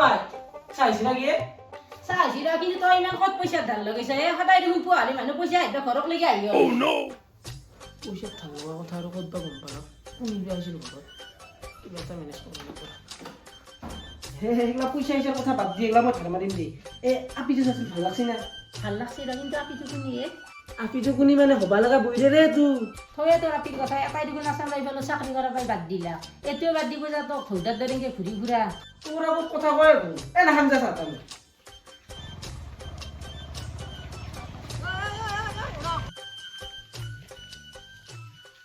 ভাই চাইছি না গিয়ে চাহিছিলা কিন্তু তই ইমান ক'ত পইচা ধাৰ লগাইছা এ সদায় দেখোন পোৱালি মানুহ পইচা আহিবা ঘৰক লেগি আহি পইচা থাকবা কথা আৰু ক'ত বা গম পালা কোন বিয়া ঘৰত? কিবা এটা মেনেজ কৰিব লাগিব। হে সেইগিলা পইচা হিচাপ কথা বাদ দি এইগিলা মই ধাৰ মাৰিম দেই। এ আপিটো চাচোন ভালো লাগছে না? ভালো লাগছে কিন্তু আপিটো শুনিয়ে আপিটো কোনি মানে হ'বা লগা বহি ৰে তোৰ থয়ে তোৰ আপিৰ কথা এটাই দেখোন আছাম ৰাইফলত চাকৰি কৰা পাই বাদ দিলা। এইটোৱে বাদ দিব যা তই ঘৌদাৰ দৰেকে ঘূৰি ফুৰা। তোৰ আগত কথা কয় এ যা চাহ তামোল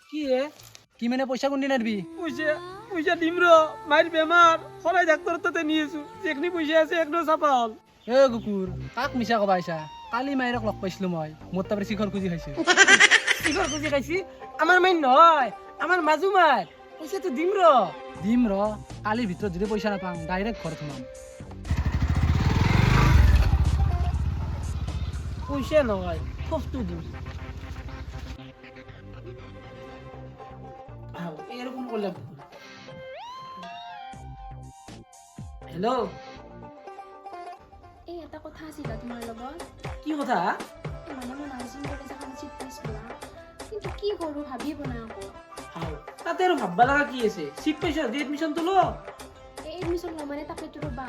কি হে কি মানে পইচা কোন দিন দিবি? পইচা পইচা দিম ৰ মাইৰ বেমাৰ। সদায় ডাক্তৰ তাতে নি আছো যেখিনি পইচা আছে একদম চাপা হ'ল। এ কুকুৰ কাক মিছা কবা আহিছা কালি মাইৰক লগ পাইছিলো মই। মোৰ তাৰপৰা শিখৰ খুজি খাইছো। কিহৰ খুজি খাইছি, আমাৰ মাইন নহয়, আমাৰ মাজু মাই। পইচাটো দিম ৰ। দিম ৰ, কালিৰ ভিতৰত যদি পইচা নাপাম, ডাইৰেক্ট ঘৰত সোমাম। পইচা নহয় সফটো দিম। এরকম করলে হেল্ল' এই এটা কথা আছিলে তোমাৰ লগত? কি কথা? মানে মই নাৰ্ছিং কলেজ এখন চিট পাইছোঁ না কিন্তু কি কৰোঁ ভাবিয়ে পোৱা নাই আকৌ। আও, তাতে আৰু ভাববা লগা কি আছে? চিট পাইছ দি এডমিশ্যনটো ল এই এডমিশ্যন ল'ম মানে তাকেতো ৰ'বা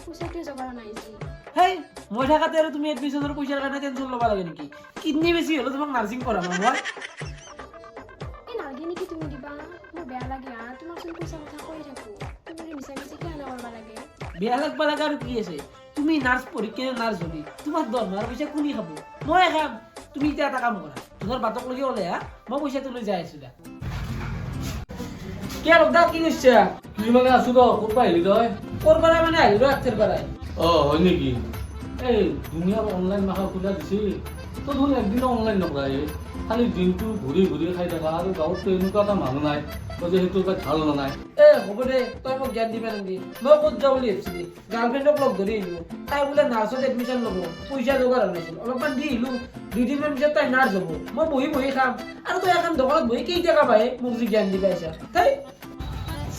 পইচাটোৱে জগাৰ নাই যি। হেই মই থাকাতে আৰু তুমি এডমিশ্যনৰ পইচাৰ কাৰণে টেনশ্যন ল'ব লাগে নেকি? কিডনী বেছি হ'লে তোমাক নাৰ্ছিং পঢ়াম মই। এই নালাগে নেকি তুমি দিবা? মোৰ বেয়া লাগে আ তোমাকচোন পইচা কথা কৈ থাকোঁ। তুমি মিছা মিছি কিয় এনে কৰিব লাগে? বেয়া লাগবা লগা আৰু কি আছে? তুমি নাৰ্ছ পঢ়ি কেনে নাৰ্ছ হলি তোমাৰ দৰমহাৰ পইচা কোনি খাব? মই খাম তুমি এতিয়া এটা কাম কৰা। তোমাৰ বাটক লৈকে ওলাই হা মই পইচাটো লৈ যাই আছো দা। কি আৰু দা কি কৰিছা? কি মানে আছো ৰ ক'ত আহিলি তই? ক'ৰ পৰা মানে আহিলো আঠেৰ পৰাই। অ হয় নেকি? এই দুনিয়াৰ অনলাইন মাখা খোলা দিছে। তই দেখোন একদিনো অনলাইন নকৰাই খালি দিনটো ঘূৰি ঘূৰি খাই থাকা আৰু গাঁৱততো এনেকুৱা এটা মানুহ নাই। তই যে সেইটো ভালো নাই এ হ'ব দে তই মোক জ্ঞান দিবা নেকি মই ক'ত যাওঁ বুলি ভাবিছিলি? গাৰ্লফ্ৰেণ্ডক লগ ধৰি আহিলো। তাই বোলে নাৰ্ছত এডমিশ্যন ল'ব। পইচা যোগাৰ হৈ নাছিল অলপমান দি আহিলো। দুদিনমান পিছত তাই নাৰ্ছ হ'ব। মই বহি বহি খাম। আৰু তই এখন দোকানত বহি কেইটকা পায়? মোক যে জ্ঞান দিবা আহিছা। তাই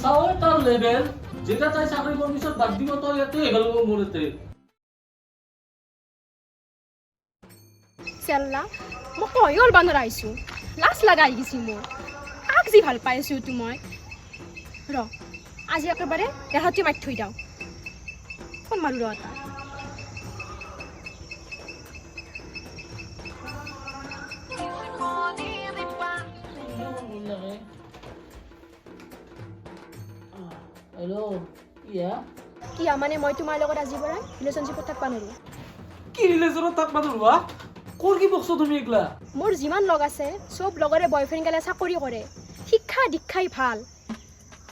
চাওঁ তাৰ লেভেল যেতিয়া তাই চাকৰি কৰাৰ পিছত বাদ দিব তই ইয়াতে হেগাল মোৰ ইয়াতে। চেল্লা মই কয়ো ওলবা নোৱাৰা আহিছোঁ। লাজ লগা আহি গৈছে মোৰ। কাক যি ভালো পাই আছোঁ এইটো মই। ৰ আজি একেবাৰে দেহাতে মাৰি থৈ দিওঁ। ফোন মাৰো ৰ এটা। হেল্ল' ইয়া? কি মানে মই তোমাৰ লগত আজিৰ পৰা ৰিলেশ্যনশ্বিপত থাকিব নোৱাৰোঁ। কি ৰিলেশ্যনত থাকবা ধৰবা ক'ৰ কি বকছ তুমি এইগিলা? মোৰ যিমান লগ আছে চব লগৰে বয়ফ্ৰেণ্ড গেলে চাকৰি কৰে। শিক্ষা দীক্ষাই ভাল।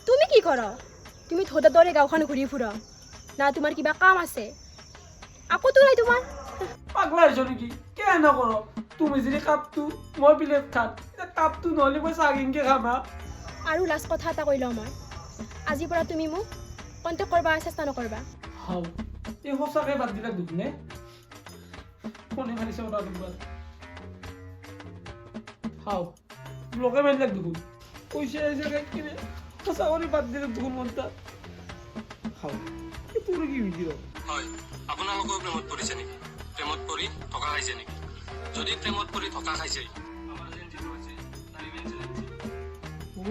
তুমি কি কৰ? তুমি থোদা দৰে গাঁওখন ঘূৰি ফুৰ। না তোমাৰ কিবা কাম আছে? আকৌতো নাই তোমাৰ। পাগলা হৈছ নেকি? কিয় নকৰ তুমি যদি কাপটো মই প্লেট খাম এতিয়া কাপটো নহ'লে মই কিনকে খাম হা? আৰু লাষ্ট কথা এটা কৈ লওঁ মই। আজিৰ পৰা তুমি মোক কণ্টেক্ট কৰিব চেষ্টা নকৰিবা। হাও। এই সঁচাকে বাদ দিলা দুখনে ফোনে মাৰিছে ওটা দুবাৰ হাও ব্লকে দেখোন পইচা আহিছে কিনে বাদ দিলে দেখোন মন তাত হাও কি ভিডিঅ' হয় আপোনালোকেও প্ৰেমত পৰিছে নেকি? প্ৰেমত পৰি থকা খাইছে নেকি? যদি প্ৰেমত পৰি থকা খাইছে। আমাৰ যেন যিটো আছে তাৰ ইমেজিনেঞ্চি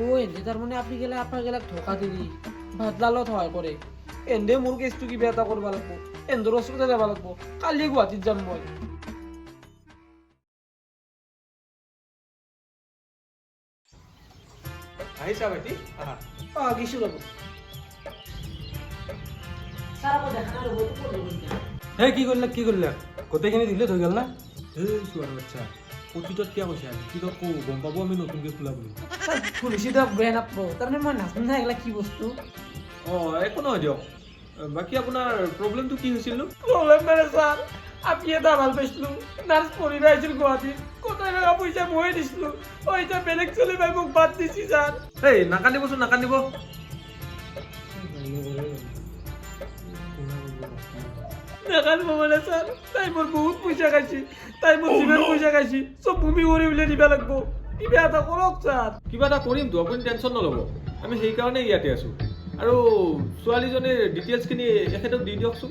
ও এনে তাৰমানে আপনি গেলে আপনার গেলাক ধোকা দিলি ভাতলালত সহায় কৰে এন্দে মোৰ কেছটো কিবা এটা কৰিব লাগিব? এন্দৰ ওচৰতে যাব লাগিব? কালি গুৱাহাটীত যাম মই। ৰ'ব। এতিয়া এই কি কৰিলা কি কৰিলা? গোটেইখিনি দিলে হৈ গ'ল না? এই চোৱাৰ বাচ্চা অতীতত কিয় কৈছা অতীতত কওঁ গম পাব আমি নতুনকৈ খোলা বুলি। পুলিচি দিয়ক বেয়া নাপাব তাৰমানে মই নাজানো না এইগিলা কি বস্তু। অঁ একো নহয় দিয়ক। বাকী আপোনাৰ প্ৰব্লেমটো কি হৈছিলনো প্ৰব্লেম মানে ছাৰ আপনি এটা ভালো পাইছিলো। নাৰ্ছ পঢ়িব আহিছিল গুৱাহাটীত। কটাই টকা পইচা ময়ে দিছিলো? এতিয়া বেলেগ চলি পাই মোক বাদ দিছি ছাৰ এই নাকান্দিবচোন নাকান্দিব নাজানিব মানে ছাৰ তাই মোৰ বহুত পইচা খাইছি তাই মোৰ যিমান পইচা খাইছি চব ভূমি কৰি উলিয়াই দিব লাগিব। কিবা এটা কৰক ছাৰ কিবা এটা কৰিমতো আপুনি টেনশ্যন নল'ব। আমি সেইকাৰণে ইয়াতে আছোঁ। আৰু ছোৱালীজনীৰ ডিটেইলছখিনি এখেতক দি দিয়কচোন।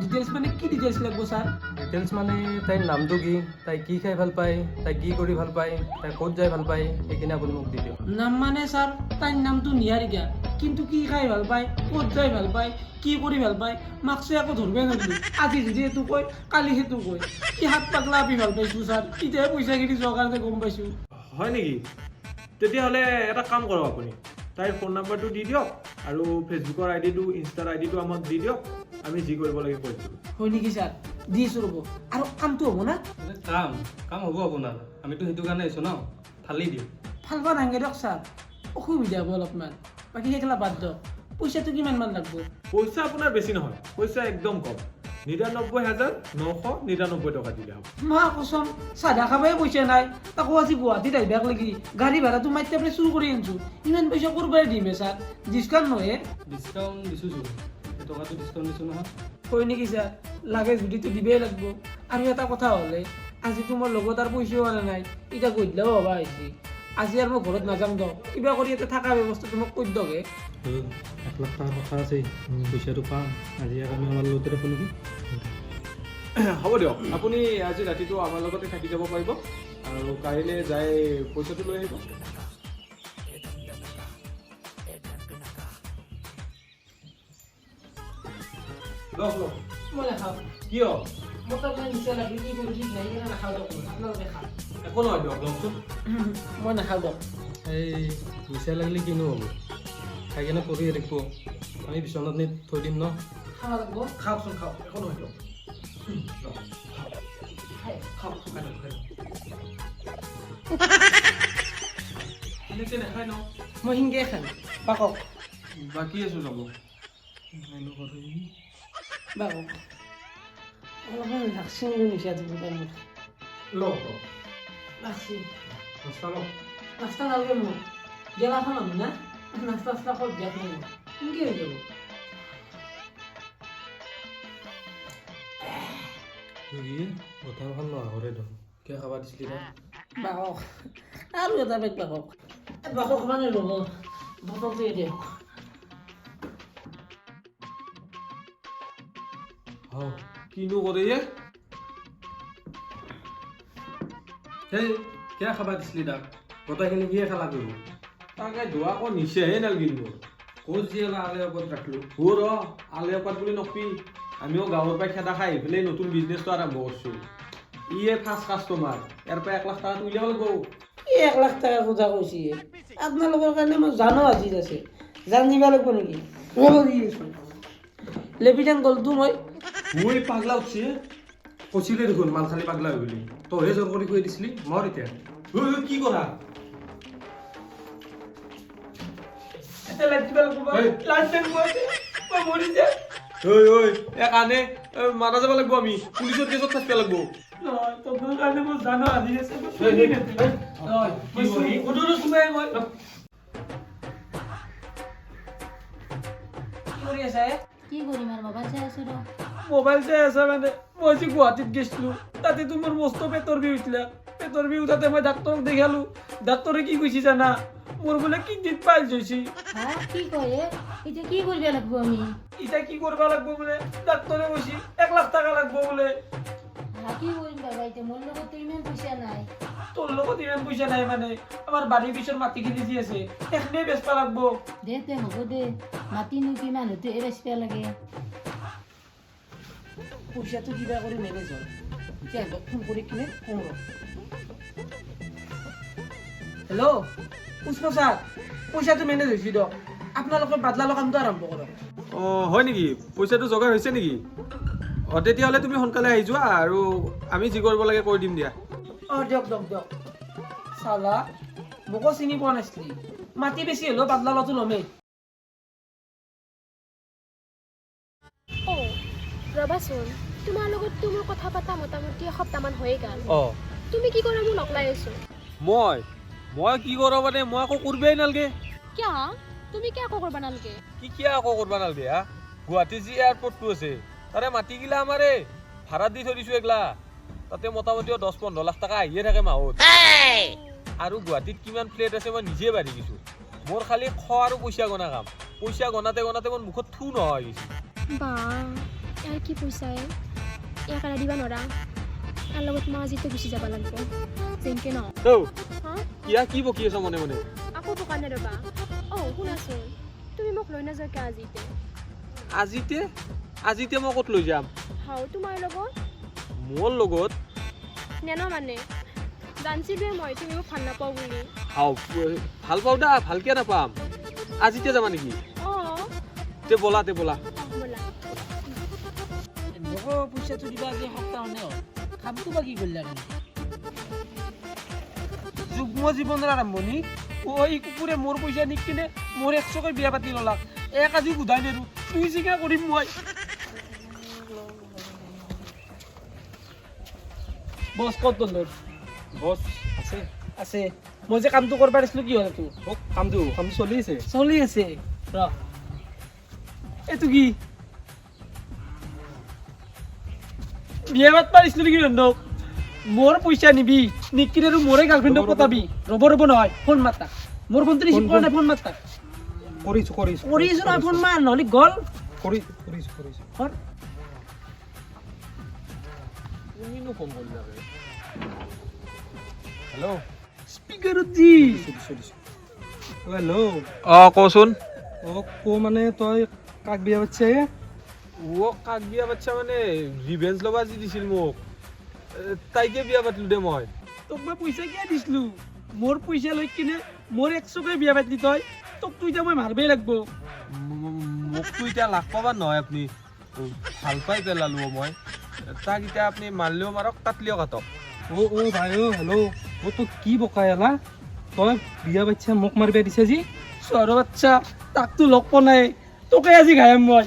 ডিটেইলছ মানে কি ডিটেইলছ লাগিব ছাৰ ডিটেইলছ মানে তাইৰ নামটো কি তাই কি খাই ভালো পায় তাই কি কৰি ভালো পায় তাই ক'ত যাই ভালো পায় সেইখিনি আপুনি মোক দি দিয়ক। নাম মানে ছাৰ তাইৰ নামটো নিহাৰিকা। কিন্তু কি খাই ভালো পায় ক'ত যাই ভালো পায় কি কৰি ভালো পায় মাকছে একো ধৰিবই নোৱাৰিলোঁ আজি যদি এইটো কয় কালি সেইটো কয়। কি হাত পাগলা আপি ভালো পাইছোঁ ছাৰ এতিয়াহে পইচাখিনি যোৱাৰ কাৰণে গম পাইছোঁ। হয় নেকি? তেতিয়াহ'লে এটা কাম কৰক আপুনি। তাইৰ ফোন নাম্বাৰটো দি দিয়ক আৰু ফেচবুকৰ আই ডিটো ইনষ্টাৰ আই ডিটো আমাক দি দিয়ক। আমি যি কৰিব লাগে কৰি দিম হয় নেকি ছাৰ দিছোঁ ৰ'ব। আৰু কামটো হ'ব না? কাম কাম হ'ব আপোনাৰ। আমিতো সেইটো কাৰণে আহিছোঁ ন? ফালি দিওঁ ফালবা নাংগে দিয়ক ছাৰ অসুবিধা হ'ব অলপমান। বাকী সেইগিলা বাদ দিয়ক পইচাটো কিমান মান লাগব? পইচা আপোনাৰ বেছি নহয়। পইচা একদম কম। নিৰান্নব্বৈ হাজাৰ নশ নিৰান্নব্বৈ টকা দিলে হ'ব। মা কচম চাধা খাবাই পইচা নাই। তাকো আজি গুৱাহাটীত আহিবাক লাগি। গাড়ী ভাড়াটো মাইতে আপুনি চুৰ কৰি আনিছোঁ। ইমান পইচা ক'ৰপৰাই দিমে ছাৰ ডিছকাউণ্ট নহয়? ডিছকাউণ্ট দিছোঁ টকাটো ডিছকাউণ্ট দিছোঁ নহয়। হয় নেকি ছাৰ লাগে যদিতো দিবই লাগিব। আৰু এটা কথা হ'লে আজিতো মোৰ লগত আৰু পইচাও অনা নাই। এতিয়া গধূলাও হ'বা আহিছে। আজি আৰু মই ঘৰত নাযাম দিয়ক কিবা কৰি ইয়াতে থকা ব্যৱস্থাটো মোক কৈ দিয়ক হে। এক লাখ টকাৰ কথা আছে পইচাটো পাম। আজি আৰু আমি আমাৰ লগতে দেখোঁ নেকি হ'ব দিয়ক। আপুনি আজি ৰাতিটো আমাৰ লগতে থাকি যাব পাৰিব। আৰু কাইলৈ যাই পইচাটো লৈ আহিব। লওক লওক মই নাখাওঁ কিয়? মোৰ তাৰমানে নিচা লাগে কি কৰোঁ ঠিক নাই সেইকাৰণে নাখাওঁ দিয়ক। আপোনালোকে খাওক একো নহয় দিয়ক লওকচোন মই নাখাওঁ দিয়ক এই পইচা লাগিলে কিনো হ'ব? খাই কেনে পঢ়িয়ে থাকিব। আমি বিচনাত নি থৈ দিম ন? খাব লাগিব। খাওকচোন খাওক একো নহয় দিয়ক। খাওক। খাই লওক খাই এনেকৈ নাখায় ন? মই সিংকে খাম। বাকক বাকী আছোঁ যাব। বাকক অলপমান ভেকচিন নিচা দিব পাৰিম লওক লওক লাগছি দহটা লওক নাস্তা নালাগে মোক গেলাখন মানুহ না নাস্তা চাস্তা ক'ত দিয়াত নাই মোক কেনেকৈ হৈ যাব বজাৰখন নহৰে দেখোন কিয় খাব দিছিলি তই বাকক আৰু এটা বেগ বাকক এই বাকক মানে ৰ'ব বটলটোৱে দিয়ক হওঁ কিনো কৰে ইয়ে সেই কিয় খাব দিছিলি তাক? গোটেইখিনি কিয়ে খালা কৰিব তাকে ধোৱা আকৌ নিচেহে নালগিল মোৰ ক'ত যি হ'লে আলে ওপৰত ৰাখিলোঁ। হো ৰ আলে পাত বুলি নকবি। আমিও গাঁৱৰ পৰা খেদা খাই আহি পেলাই নতুন বিজনেছটো আৰম্ভ কৰিছোঁ। ইয়ে ফাৰ্ষ্ট কাষ্টমাৰ ইয়াৰ পৰা এক লাখ টকা উলিয়াব লাগিব। এই এক লাখ টকাৰ কথা কৈছে আপোনালোকৰ কাৰণে মই জানো আজি আছে। জান দিব লাগিব নেকি? লেপিটান গ'লটো মই। ঐ পাগলা উঠছি হে। দেখোন মাল খালি পাগলা হৈ বুলি। তইহে জোৰ কৰি কৈ দিছিলি মৰ এতিয়া? কি কৰা মই মই মৰি যাব লাগিব আমি পুলিচৰ কেছত থাকিব লাগিব। মই মই মই। কি মই কৰিম আৰু মোবাইল চাই আছোঁ ৰ। মোবাইল চাই আছা মানে মই আজি গুৱাহাটীত গৈছিলো তাতে তোমাৰ মস্ত পেটৰ বিষ উঠিলা পেটৰ বিষ উঠাতে মই ডাক্তৰক দেখাল। ডাক্তৰে কি কৈছে জানা? মোৰ বোলে কিডনীত পাইলছ হৈছে। হা কি কয়? এতিয়া কি কৰিব লাগিব আমি? এতিয়া কি কৰিব লাগিব বোলে? ডাক্তৰে কৈছে এক লাখ টকা লাগিব বোলে। কি কৰিম বাবা এতিয়া মোৰ লগততো ইমান পইচা নাই। লগত ইমান নাই মানে? আমাৰ বাৰীৰ পিছৰ মাটিখিনি যি আছে সেইখিনিয়ে বেচবা লাগিব। দে তে হ'ব দে। মাতিনো কিমান হতে লাগে। পইচাটো কিবা কৰি মেনেজ হয় এতিয়া সিহঁতক ফোন কৰি কিনে কওঁ ৰ হেল্ল' পুষ্প ছাৰ পইচাটো মেনেজ হৈছে দিয়ক আপোনালোকে বাদলালৰ কামটো আৰম্ভ কৰক। অঁ হয় নেকি? পইচাটো যোগাৰ হৈছে নেকি? অঁ তেতিয়াহ'লে তুমি সোনকালে আহি যোৱা আৰু আমি যি কৰিব লাগে কৰি দিম দিয়া। অঁ দিয়ক দিয়ক দিয়ক। চালা মোকো চিনি পোৱা নাছিলি। মাটি বেছি হ'লেও বাদলালতো ল'মেই। ৰ'বাচোন তোমাৰ লগততো মোৰ কথা পতা মোটামুটি এসপ্তাহমান হৈয়ে গ'ল। অঁ। তুমি কি কৰা মই নকলাই আছো মই? মই কি কৰোঁ মানে? মই একো কৰিবই নালাগে। কিয়? তুমি কিয় একো কৰিব নালাগে? কি কিয় আকৌ কৰিব নালাগে হা? গুৱাহাটী যি এয়াৰপৰ্টটো আছে তাৰে মাটিগিলা আমাৰে ভাড়া দি থৈ দিছোঁ এগলা তাতে মোটামুটি দহ পোন্ধৰ লাখ টকা আহিয়ে থাকে মাহত। আৰু গুৱাহাটীত কিমান ফ্লেট আছে মই নিজে বাঢ়ি গৈছোঁ মোৰ খালি খোৱা আৰু পইচা গনা কাম। পইচা গনাতে গনাতে মোৰ মুখত থু হৈ গৈছে। ইয়াৰ কি পইচাই? ইয়াক এৰা দিবা নৰা ইয়াৰ লগত মই আজিতে গুচি যাব লাগিব। যেনকে ন। কিয়া কি বকি আছ মনে মনে? আকৌ দোকানে ৰবা। অঁ শুনাচোন। তুমি মোক লৈ নাযাওঁ কিয় আজিতে? আজিতে? আজিতে মই ক'ত লৈ যাম? হাও তোমাৰ লগত? মোৰ লগত? নেন মানে? জানছিলোৱে মই তুমি মোক ভালো নাপাওঁ বুলি। হাও ভালো পাওঁ দা ভালকে নাপাম। আজিতে যাবা নেকি? অঁ। তে বলা তে ব'লা। মোকো পইচাটো দিবা আজি সপ্তাহ মানে হ'ল কামটো বা কি কৰিলা তুমি যুগ্ম জীৱনৰ আৰম্ভণি ঐ কুকুৰে মোৰ পইচা নি কিনে মোৰ একশকৈ বিয়া পাতি ল'লাক এক আজি সোধাই নেৰো তুই চিকা কৰিম মই বছ ক'ত তোৰ বছ আছে আছে মই যে কামটো কৰিব দিছিলো কি হ'ল তোৰ মোক কামটো কামটো চলি আছে চলি আছে ৰ এইটো কি বিয়া পাত পাৰিছিলো নেকি ৰন্ধক মোৰ পইচা নিবি নিকিনে আৰু মোৰে গাৰ্লফ্ৰেণ্ডক। পতাবি। ৰ'ব ৰ'ব নহয় ফোন মাত মোৰ ফোনটো ৰিচিভ ফোন, কৰা নাই ফোন মাত কৰিছোঁ কৰিছোঁ কৰিছো নহয় ফোন মাৰ নহ'লে গ'ল। কৰি কৰিছোঁ কৰিছোঁ কৰ। ফোন কৰিলা হেল্ল' স্পীকাৰত দি। হেল্ল' অঁ কচোন। অঁ ক মানে তই কাক বিয়া পাতিছে? ও কাক বিয়া পাতিছা মানে ৰিভেঞ্জ ল'বা যি দিছিল মোক। তাইকে বিয়া পাতিলো দে মই। তোক মই পইচা কিয় দিছিলো? মোৰ পইচা লৈ কিনে মোৰ একশকৈ বিয়া পাতিলি তই। তোক তো এতিয়া মই মাৰিবই লাগব। মোকতো এতিয়া লাখ পাবা নহয় আপুনি। ভালো পাই পেলালো মই। তাক এতিয়া আপুনি মাৰিলেও মাৰক কাটলিও কাটক। অ' অ' ভাই অ' হেল্ল' অ' তোক কি বকাই এলা তই বিয়া পাতিছা মোক মাৰিব দিছে যি চহৰৰ বাচ্চা তাকতো লগ পোৱা নাই। তোকে আজি ঘায়াম মই!